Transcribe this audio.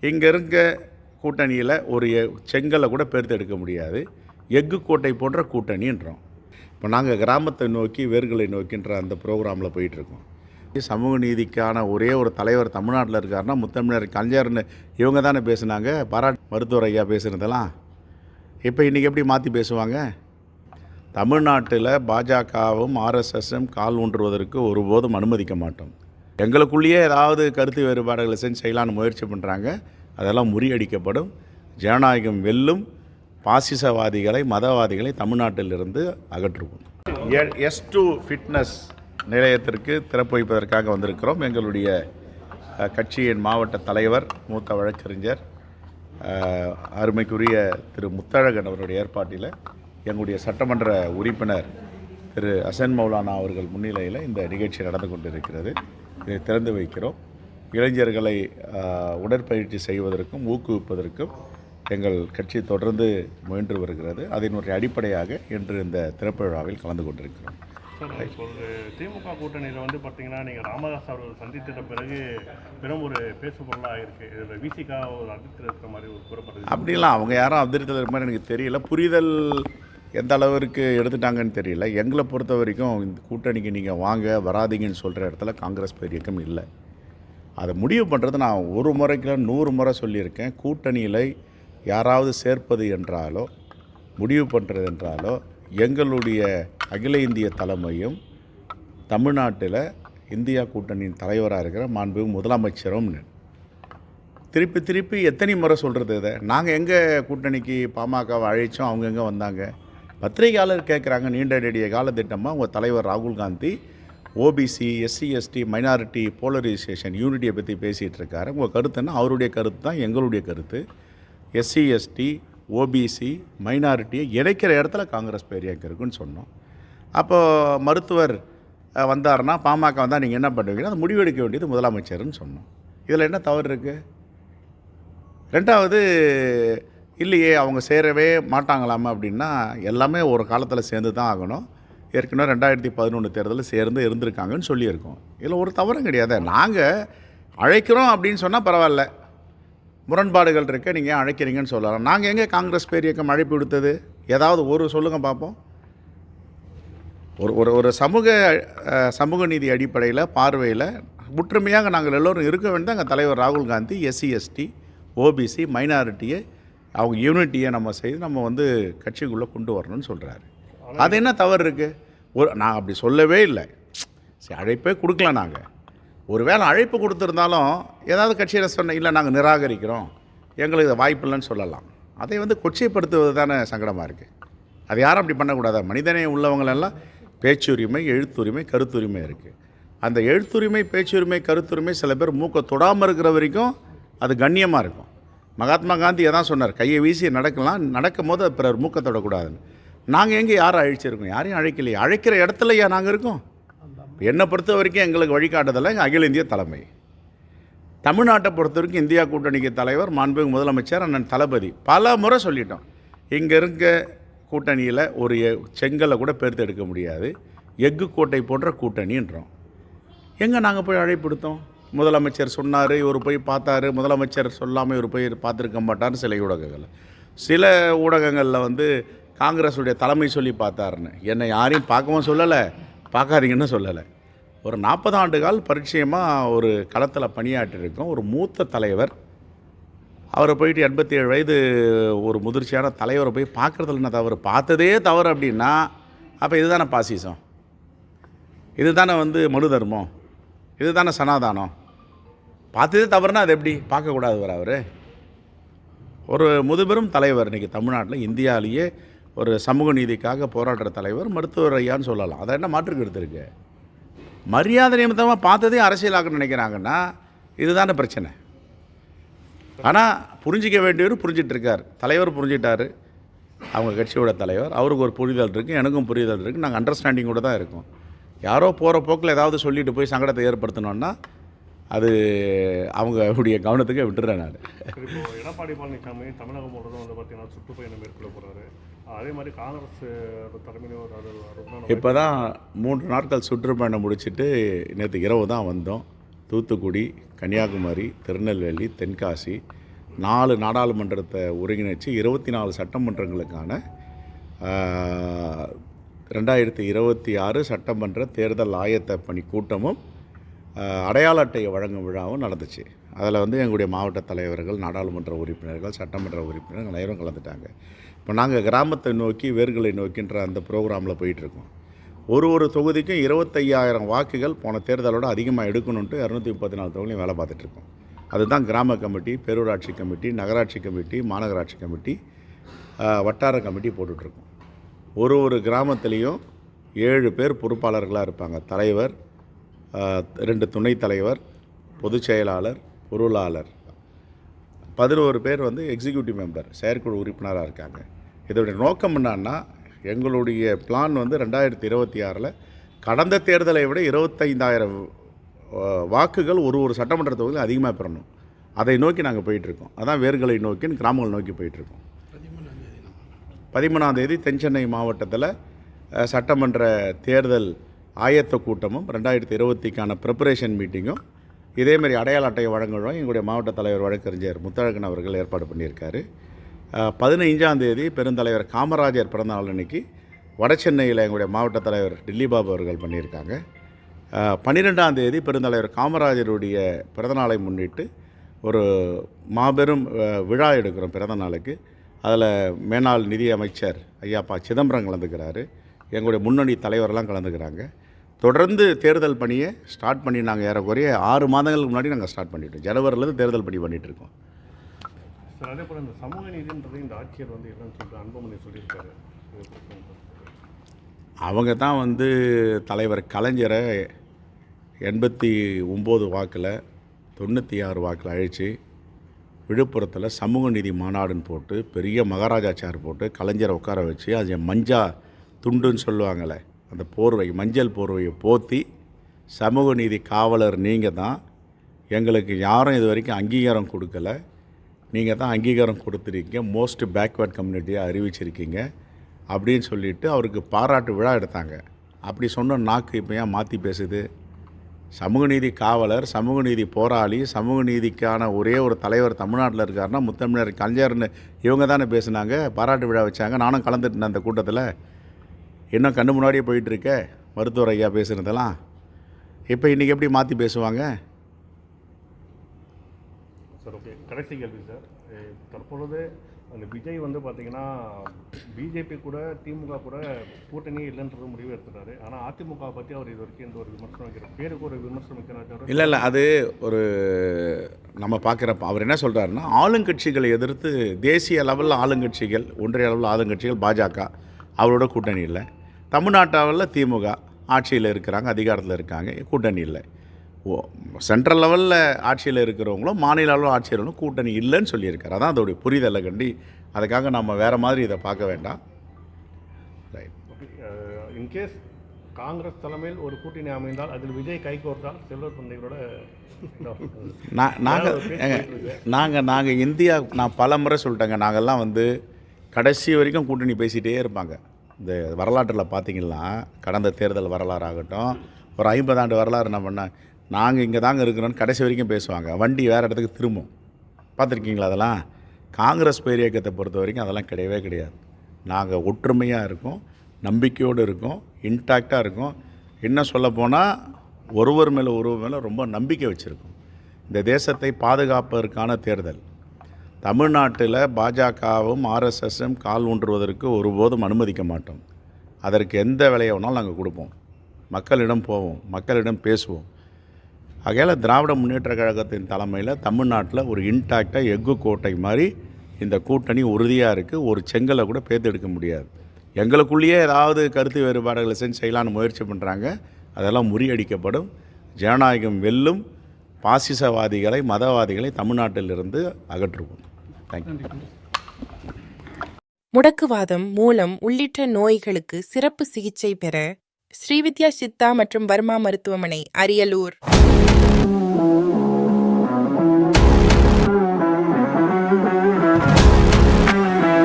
இங்கே இருக்க கூட்டணியில் ஒரு எ- செங்கலை கூட பெருத்து எடுக்க முடியாது. எஃகு கோட்டை போன்ற கூட்டணின்றோம். இப்போ நாங்கள் கிராமத்தை நோக்கி வேர்களை நோக்கின்ற அந்த ப்ரோக்ராமில் போயிட்டுருக்கோம். சமூக நீதிக்கான ஒரே ஒரு தலைவர் தமிழ்நாட்டில் இருக்காருன்னா முத்தமிழர் கலைஞர்னு இவங்க தானே பேசுனாங்க. பாராட் மருத்துவர் ஐயா பேசுனதெல்லாம். இப்போ இன்றைக்கி எப்படி மாற்றி பேசுவாங்க? தமிழ்நாட்டில் பாஜகவும் ஆர்எஸ்எஸும் கால் ஊன்றுவதற்கு ஒருபோதும் அனுமதிக்க மாட்டோம். எங்களுக்குள்ளேயே ஏதாவது கருத்து வேறுபாடுகளை செஞ்சு செய்யலான்னு முயற்சி பண்ணுறாங்க அதெல்லாம் முறியடிக்கப்படும். ஜனநாயகம் வெல்லும் பாசிசவாதிகளை மதவாதிகளை தமிழ்நாட்டிலிருந்து அகற்றுவோம். எஸ் டூ ஃபிட்னஸ் நிலையத்திற்கு திறப்பு வைப்பதற்காக வந்திருக்கிறோம். எங்களுடைய கட்சியின் மாவட்ட தலைவர் மூத்த வழக்கறிஞர் அருமைக்குரிய திரு முத்தழகன் அவருடைய ஏற்பாட்டில் எங்களுடைய சட்டமன்ற உறுப்பினர் திரு அசன் மௌலானா அவர்கள் முன்னிலையில் இந்த நிகழ்ச்சி நடந்து கொண்டிருக்கிறது. இதை திறந்து வைக்கிறோம். இளைஞர்களை உடற்பயிற்சி செய்வதற்கும் ஊக்குவிப்பதற்கும் எங்கள் கட்சி தொடர்ந்து முயன்று வருகிறது. அதனுடைய அடிப்படையாக இன்று இந்த திறப்பு விழாவில் கலந்து கொண்டிருக்கிறோம். திமுக கூட்டணியில் வந்து பார்த்தீங்கன்னா நீங்கள் ராமதாஸ் அவர்கள் சந்தித்த பிறகு பெரும் ஒரு பேசு பொருளாக இருக்கு. இதில் விசிகா ஒரு அதிர்ச்சி இருக்கிற மாதிரி ஒரு கூறப்படுது அப்படிலாம் அவங்க யாரும் அதிருத்தல் இருக்க மாதிரி எனக்கு தெரியல. புரிதல் எந்த அளவிற்கு எடுத்துட்டாங்கன்னு தெரியல. எங்களை பொறுத்த வரைக்கும் இந்த கூட்டணிக்கு நீங்கள் வாங்க வராதீங்கன்னு சொல்கிற இடத்துல காங்கிரஸ் பேரியக்கம் இல்லை. அதை முடிவு பண்ணுறது நான் ஒரு முறைக்கு நூறு முறை சொல்லியிருக்கேன். கூட்டணியில் யாராவது சேர்ப்பது என்றாலோ முடிவு பண்ணுறது என்றாலோ எங்களுடைய அகில இந்திய தலைமையும் தமிழ்நாட்டில் இந்தியா கூட்டணியின் தலைவராக இருக்கிற மாண்பு முதலமைச்சரும் திருப்பி திருப்பி எத்தனை முறை சொல்கிறது இதை? நாங்கள் எங்கே கூட்டணிக்கு பாமகவை அழைச்சோம்? அவங்க எங்கே வந்தாங்க? பத்திரிகையாளர் கேட்குறாங்க நீண்ட நெடிய காலத்திட்டமாக உங்கள் தலைவர் ராகுல் Gandhi OBC SC ST minority polarisation யூனிட்டியை பற்றி பேசிகிட்டு இருக்காரு. உங்கள் கருத்துன்னா அவருடைய கருத்து தான் எங்களுடைய கருத்து. எஸ்சி எஸ்டி ஓபிசி மைனாரிட்டியை இணைக்கிற இடத்துல காங்கிரஸ் பேரியக்கம் இருக்குன்னு சொன்னோம். அப்போது மருத்துவர் வந்தார்னா வந்தாருன்னா பாமக வந்தால் நீங்கள் என்ன பண்ணுவீங்கன்னா அது முடிவெடுக்க வேண்டியது முதலமைச்சர்னு சொன்னோம். இதில் என்ன தவறு இருக்குது ரெண்டாவது இல்லையே அவங்க சேரவே மாட்டாங்களாமா அப்படின்னா எல்லாமே ஒரு காலத்தில் சேர்ந்து தான் ஆகணும். ஏற்கனவே ரெண்டாயிரத்தி பதினொன்று தேர்தலில் சேர்ந்து இருந்திருக்காங்கன்னு சொல்லியிருக்கோம். இதில் ஒரு தவறும் கிடையாது. நாங்கள் அழைக்கிறோம் அப்படின்னு சொன்னால் பரவாயில்ல. முரண்பாடுகள் இருக்க நீங்கள் அழைக்கிறீங்கன்னு சொல்லலாம். நாங்கள் எங்கே காங்கிரஸ் பேரியக்கம் அழைப்பு விடுத்தது? ஏதாவது ஒரு சொல்லுங்கள் பார்ப்போம் ஒரு ஒரு ஒரு சமூக சமூக நீதி அடிப்படையில் பார்வையில் ஒற்றுமையாக நாங்கள் எல்லோரும் இருக்க வேண்டிய எங்கள் தலைவர் ராகுல் காந்தி எஸ்சி எஸ்டி ஓபிசி மைனாரிட்டியை அவங்க யூனிட்டியை நம்ம செய்து நம்ம வந்து கட்சிக்குள்ளே கொண்டு வரணும்னு சொல்கிறாரு அது என்ன தவறு இருக்குது ஒரு நான் அப்படி சொல்லவே இல்லை. சரி அழைப்பே கொடுக்கல நாங்கள் ஒருவேளை அழைப்பு கொடுத்துருந்தாலும் ஏதாவது கட்சியில் சொன்ன இல்லை நாங்கள் நிராகரிக்கிறோம். எங்களுக்கு வாய்ப்பு இல்லைன்னு சொல்லலாம். அதை வந்து கொச்சைப்படுத்துவது தானே சங்கடமாக இருக்குது அது யாரும் அப்படி பண்ணக்கூடாது. மனிதனே உள்ளவங்களெல்லாம் பேச்சுரிமை எழுத்துரிமை கருத்துரிமை இருக்குது அந்த எழுத்துரிமை பேச்சுரிமை கருத்துரிமை சில பேர் மூக்கை தொடாமல் இருக்கிற வரைக்கும் அது கண்ணியமாக இருக்கும். மகாத்மா காந்தி தான் சொன்னார் கையை வீசி நடக்கலாம் நடக்கும் போது பிறர் மூக்கை தொடக்கூடாதுன்னு. நாங்கள் எங்கே யாரை அழைச்சிருக்கோம்? யாரையும் அழைக்கலையே. அழைக்கிற இடத்துலையா நாங்கள் இருக்கோம்? என்னை பொறுத்த வரைக்கும் எங்களுக்கு வழிகாட்டுதலை அகில இந்திய தலைமை. தமிழ்நாட்டை பொறுத்த வரைக்கும் இந்தியா கூட்டணிக்கு தலைவர் மாண்புமிகு முதலமைச்சர் அண்ணன் தளபதி. பல முறை சொல்லிட்டோம். இங்கே இருக்க கூட்டணியில் ஒரு செங்கலை கூட பெருத்து எடுக்க முடியாது. எஃகு கோட்டை போன்ற கூட்டணின்றோம். எங்கே நாங்கள் போய் அழைப்படுத்தோம் முதலமைச்சர் சொன்னார் இவர் போய் பார்த்தாரு. முதலமைச்சர் சொல்லாமல் இவர் போய் பார்த்துருக்க மாட்டார்னு சில ஊடகங்கள். சில ஊடகங்களில் வந்து காங்கிரஸுடைய தலைமை சொல்லி பார்த்தாருன்னு. என்னை யாரையும் பார்க்கவும் சொல்லலை பார்க்காதீங்கன்னு சொல்லலை. ஒரு நாற்பது ஆண்டு கால் பரிச்சயமாக ஒரு களத்தில் பணியாற்றிருக்கோம். ஒரு மூத்த தலைவர். அவரை போயிட்டு எண்பத்தி ஏழு வயது ஒரு முதிர்ச்சியான தலைவரை போய் பார்க்குறதுல என்ன தவறு பார்த்ததே தவறு அப்படின்னா அப்போ இதுதானே பாசிசம். இதுதானே வந்து மனு தர்மம் இதுதானே சனாதானம். பார்த்ததே தவறுனா அது எப்படி? பார்க்கக்கூடாது வர அவர்? ஒரு முதுபெரும் தலைவர் இன்றைக்கி தமிழ்நாட்டில் இந்தியாவிலேயே ஒரு சமூக நீதிக்காக போராடுற தலைவர் மருத்துவர் ஐயான்னு சொல்லலாம். அதை என்ன மாற்று கருத்து இருக்கு? மரியாதை நிமித்தமாக பார்த்ததே அரசியலாக்க நினைக்கிறாங்கன்னா இதுதான பிரச்சனை. ஆனால் புரிஞ்சிக்க வேண்டியவர் புரிஞ்சிட்ருக்கார் தலைவர் புரிஞ்சிட்டார். அவங்க கட்சியோட தலைவர். அவருக்கு ஒரு புரிதல் இருக்குது எனக்கும் புரிதல் இருக்குது நாங்கள் அண்டர்ஸ்டாண்டிங்கோட தான் இருக்கோம். யாரோ போகிற போக்கில் ஏதாவது சொல்லிட்டு போய் சங்கடத்தை ஏற்படுத்தணுன்னா அது அவங்களுடைய கவனத்துக்கு விட்டுறேன் நான். எடப்பாடி பழனிசாமி தமிழகம் முழுவதும் வந்து பார்த்தீங்கன்னா சுற்றுப்பயணம் மேற்கொள்ள போகிறாரு அதே மாதிரி காங்கிரஸ் அதுதான் இப்போ தான் மூன்று நாட்கள் சுற்றுப்பயணம் முடிச்சுட்டு நேற்று இரவு தான் வந்தோம். தூத்துக்குடி கன்னியாகுமரி திருநெல்வேலி தென்காசி நாலு நாடாளுமன்றத்தை ஒருங்கிணைச்சு இருபத்தி நாலு சட்டமன்றங்களுக்கான ரெண்டாயிரத்தி இருபத்தி ஆறு சட்டமன்ற தேர்தல் ஆயத்த பணி கூட்டமும் அடையாள அட்டையை வழங்கும் விழாவும் நடந்துச்சு. அதில் வந்து எங்களுடைய மாவட்ட தலைவர்கள் நாடாளுமன்ற உறுப்பினர்கள் சட்டமன்ற உறுப்பினர்கள் அனைவரும் கலந்துட்டாங்க. இப்போ நாங்கள் கிராமத்தை நோக்கி வேர்களை நோக்கின்ற அந்த ப்ரோக்ராமில் போயிட்டுருக்கோம். ஒரு ஒரு தொகுதிக்கும் இருபத்தையாயிரம் வாக்குகள் போன தேர்தலோட அதிகமாக எடுக்கணுன்ட்டு இரநூத்தி முப்பத்தி நாலு தொகுதியும் வேலை பார்த்துட்ருக்கோம் அதுதான் கிராம கமிட்டி பேரூராட்சி கமிட்டி நகராட்சி கமிட்டி மாநகராட்சி கமிட்டி வட்டார கமிட்டி போட்டுட்ருக்கோம் ஒரு ஒரு கிராமத்துலேயும் ஏழு பேர் பொறுப்பாளர்களாக இருப்பாங்க. தலைவர் ரெண்டு துணைத் தலைவர் பொதுச் செயலாளர் பொருளாளர். பதினோரு பேர் வந்து எக்ஸிக்யூட்டிவ் மெம்பர் செயற்குழு உறுப்பினராக இருக்காங்க. இதோடைய நோக்கம் என்னன்னா எங்களுடைய பிளான் வந்து ரெண்டாயிரத்தி இருபத்தி ஆறில் கடந்த தேர்தலை விட இருபத்தைந்தாயிரம் வாக்குகள் ஒரு ஒரு சட்டமன்ற தொகுதியில் அதிகமாக பெறணும். அதை நோக்கி நாங்கள் போயிட்டுருக்கோம். அதான் வேர்களை நோக்கி கிராமங்கள் நோக்கி போயிட்டுருக்கோம். பதிமூணாம் தேதி தென்சென்னை மாவட்டத்தில் சட்டமன்ற தேர்தல் ஆயத்த கூட்டமும் ரெண்டாயிரத்தி இருபத்திக்கான ப்ரிப்பரேஷன் மீட்டிங்கும் இதேமாரி அடையாள அட்டையை வழங்குறோம் எங்களுடைய மாவட்ட தலைவர் வழக்கறிஞர் முத்தழகன் அவர்கள் ஏற்பாடு பண்ணியிருக்காரு. பதினைஞ்சாந்தேதி பதினைஞ்சாம் தேதி பெருந்தலைவர் காமராஜர் பிறந்தநாள் அன்னைக்கு வடசென்னையில் எங்களுடைய மாவட்ட தலைவர் டில்லி பாபு அவர்கள் பண்ணியிருக்காங்க. பன்னிரெண்டாம் தேதி பெருந்தலைவர் காமராஜருடைய பிறந்தநாளை முன்னிட்டு ஒரு மாபெரும் விழா எடுக்கிறோம் பிறந்த நாளுக்கு அதில் மேனாள் நிதி அமைச்சர் ஐயா ப சிதம்பரம் கலந்துக்கிறாரு. எங்களுடைய முன்னணி தலைவரெல்லாம் கலந்துக்கிறாங்க. தொடர்ந்து தேர்தல் பணியை ஸ்டார்ட் பண்ணி நாங்கள் ஏறக்குறைய ஆறு மாதங்களுக்கு முன்னாடி நாங்கள் ஸ்டார்ட் பண்ணிட்டோம். ஜனவரிலேருந்து தேர்தல் பணி பண்ணிட்டு இருக்கோம். சார் அதே போல் இந்த சமூக நீதின்றது இந்த ஆட்சியர் வந்து சொல்லிட்டு அன்புமணி சொல்லியிருக்காரு? அவங்க தான் வந்து தலைவர் கலைஞரை எண்பத்தி ஒம்பது வாக்கில் தொண்ணூற்றி ஆறு வாக்கில் அழித்து விழுப்புரத்தில் சமூக நீதி மாநாடுன்னு போட்டு பெரிய மகாராஜா சேர் போட்டு கலைஞரை உட்கார வச்சு அது மஞ்சா துண்டுன்னு சொல்லுவாங்களே அந்த போர்வை மஞ்சள் போர்வையை போத்தி சமூக நீதி காவலர் நீங்கள் தான். எங்களுக்கு யாரும் இது வரைக்கும் அங்கீகாரம் கொடுக்கல. நீங்கள் தான் அங்கீகாரம் கொடுத்துருக்கீங்க. மோஸ்ட் பேக்வேர்ட் கம்யூனிட்டியாக அறிவிச்சிருக்கீங்க. அப்படின்னு சொல்லிட்டு அவருக்கு பாராட்டு விழா எடுத்தாங்க. அப்படி சொன்ன நாக்கு இப்போ ஏன் மாற்றி பேசுது? சமூக நீதி காவலர் சமூக நீதி போராளி சமூக நீதிக்கான ஒரே ஒரு தலைவர் தமிழ்நாட்டில் இருக்காருன்னா முத்தமிழர் கலைஞர்னு இவங்க தானே பேசுனாங்க பாராட்டு விழா வச்சாங்க. நானும் கலந்துட்டேன் அந்த கூட்டத்தில். இன்னும் கண்ணு முன்னாடியே போயிட்டு இருக்க மருத்துவர் ஐயா பேசுனதெல்லாம். இப்போ இன்றைக்கி எப்படி மாற்றி பேசுவாங்க? Sir okay. கடைசி கேள்வி சார். தற்பொழுது அந்த விஜய் வந்து பார்த்தீங்கன்னா பிஜேபி கூட திமுக கூட கூட்டணி இல்லைன்றது முடிவு எடுத்துட்டாரு. ஆனால் அதிமுக பற்றி அவர் இது வரைக்கும் எந்த ஒரு விமர்சனம் வைக்கிறார் பேருக்கு ஒரு விமர்சனம் வைக்கிறார் இல்லை இல்லை. அது ஒரு நம்ம பார்க்குறப்ப அவர் என்ன சொல்கிறாருன்னா ஆளுங்கட்சிகளை எதிர்த்து தேசிய லெவலில் ஆளுங்கட்சிகள் ஒன்றிய அளவில் ஆளுங்கட்சிகள் பாஜக அவரோட கூட்டணி இல்லை. தமிழ்நாட்டாவில் திமுக ஆட்சியில் இருக்கிறாங்க அதிகாரத்தில் இருக்காங்க கூட்டணி இல்லை. ஓ சென்ட்ரல் லெவலில் ஆட்சியில் இருக்கிறவங்களும் மாநில அளவில் ஆட்சியர்களும் கூட்டணி இல்லைன்னு சொல்லியிருக்காரு. அதான் அதோடைய புரிதலை கண்டி அதுக்காக நம்ம வேறு மாதிரி இதை பார்க்க வேண்டாம். ரைட் இன்கேஸ் காங்கிரஸ் தலைமையில் ஒரு கூட்டணி அமைந்தால் அதில் விஜய் கைகோர்த்தால் செல்வர் தந்தைகளோட நான் நாங்கள் நாங்கள் நாங்கள் இந்தியா நான் பல முறை சொல்லிட்டேங்க நாங்கள்லாம் வந்து கடைசி வரைக்கும் கூட்டணி பேசிகிட்டே இருப்பாங்க. இந்த வரலாற்றில் பார்த்தீங்கன்னா கடந்த தேர்தல் வரலாறாகட்டும் ஒரு ஐம்பது ஆண்டு வரலாறு என்ன பண்ண நாங்கள் இங்கே தாங்க இருக்கிறோன்னு கடைசி வரைக்கும் பேசுவாங்க. வண்டி வேறு இடத்துக்கு திரும்பும். பார்த்துருக்கீங்களா அதெல்லாம்? காங்கிரஸ் பேரியக்கத்தை பொறுத்த வரைக்கும் அதெல்லாம் கிடையவே கிடையாது. நாங்கள் ஒற்றுமையாக இருக்கோம் நம்பிக்கையோடு இருக்கோம் இன்டாக்டாக இருக்கோம். சொல்ல சொல்லப்போனால் ஒருவர் மேலே ஒருவர் மேலே ரொம்ப நம்பிக்கை வச்சுருக்கோம். இந்த தேசத்தை பாதுகாப்பதற்கான தேர்தல். தமிழ்நாட்டில் பாஜகவும் ஆர்எஸ்எஸும் கால் ஊன்றுவதற்கு ஒருபோதும் அனுமதிக்க மாட்டோம். அதற்கு எந்த விலையை வேணாலும் நாங்கள் கொடுப்போம். மக்களிடம் போவோம் மக்களிடம் பேசுவோம். ஆகையால் திராவிட முன்னேற்ற கழகத்தின் தலைமையில் தமிழ்நாட்டில் ஒரு இன்டாக்டாக எஃகு கோட்டை மாதிரி இந்த கூட்டணி உறுதியாக இருக்குது ஒரு செங்கலை கூட பேர்த்தெடுக்க முடியாது. எங்களுக்குள்ளேயே ஏதாவது கருத்து வேறுபாடுகளை செஞ்சு செய்யலான்னு முயற்சி பண்ணுறாங்க அதெல்லாம் முறியடிக்கப்படும். ஜனநாயகம் வெல்லும். பாசிசவாதிகளை மதவாதிகளை தமிழ்நாட்டிலிருந்து அகற்றுவோம். தேங்க்யூ முடக்குவாதம் மூலம் உள்ளிட்ட நோய்களுக்கு சிறப்பு சிகிச்சை பெற ஸ்ரீவித்யா சித்தா மற்றும் வர்மா மருத்துவமனை அரியலூர்.